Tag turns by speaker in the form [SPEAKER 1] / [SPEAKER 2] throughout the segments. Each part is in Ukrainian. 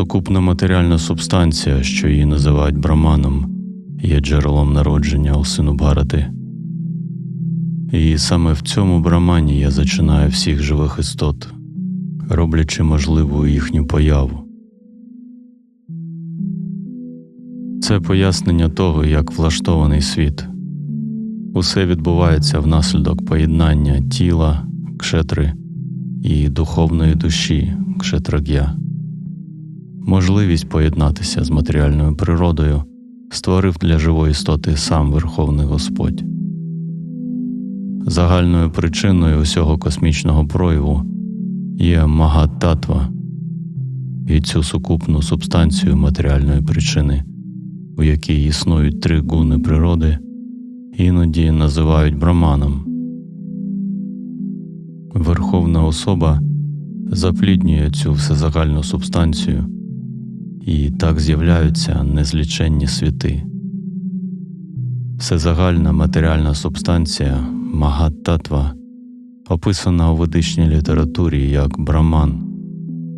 [SPEAKER 1] сукупна матеріальна субстанція, що її називають браманом, є джерелом народження у сину Бхарати. І саме в цьому брамані я зачинаю всіх живих істот, роблячи можливою їхню появу. Це пояснення того, як влаштований світ. Усе відбувається внаслідок поєднання тіла, кшетри і духовної душі кшетраг'я. Можливість поєднатися з матеріальною природою створив для живої істоти сам Верховний Господь. Загальною причиною усього космічного прояву є Магат-татва і цю сукупну субстанцію матеріальної причини, у якій існують три гуни природи, іноді називають браманом. Верховна особа запліднює цю всезагальну субстанцію, і так з'являються незліченні світи. Всезагальна матеріальна субстанція Магат-татва описана у ведичній літературі як браман.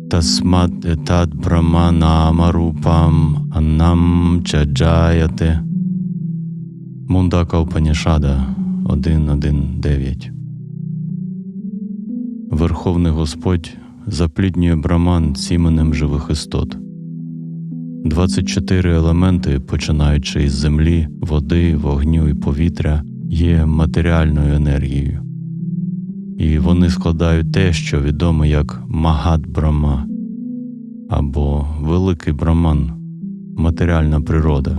[SPEAKER 1] Тасмад етад браманамарупам анам чаджаяте. Мундака Упанішада 1.1.9 Верховний Господь запліднює браман сіменем живих істот. 24 елементи, починаючи із землі, води, вогню і повітря, є матеріальною енергією, і вони складають те, що відомо як Магат Брама або Великий Браман, матеріальна природа.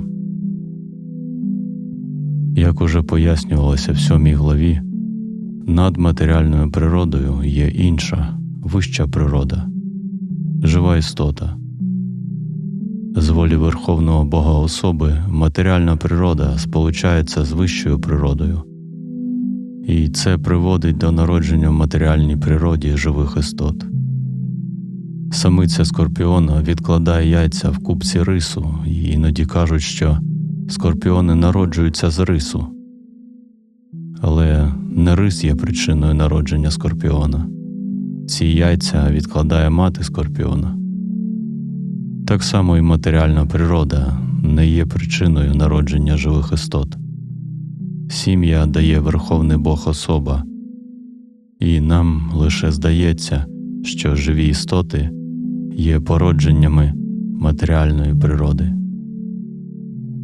[SPEAKER 1] Як уже пояснювалося в сьомій главі, над матеріальною природою є інша, вища природа, жива істота. Волі Верховного Бога особи матеріальна природа сполучається з вищою природою, і це приводить до народження в матеріальній природі живих істот. Самиця скорпіона відкладає яйця в купці рису, і іноді кажуть, що скорпіони народжуються з рису. Але не рис є причиною народження скорпіона. Ці яйця відкладає мати скорпіона. Так само і матеріальна природа не є причиною народження живих істот. Сім'я дає Верховний Бог особа, і нам лише здається, що живі істоти є породженнями матеріальної природи.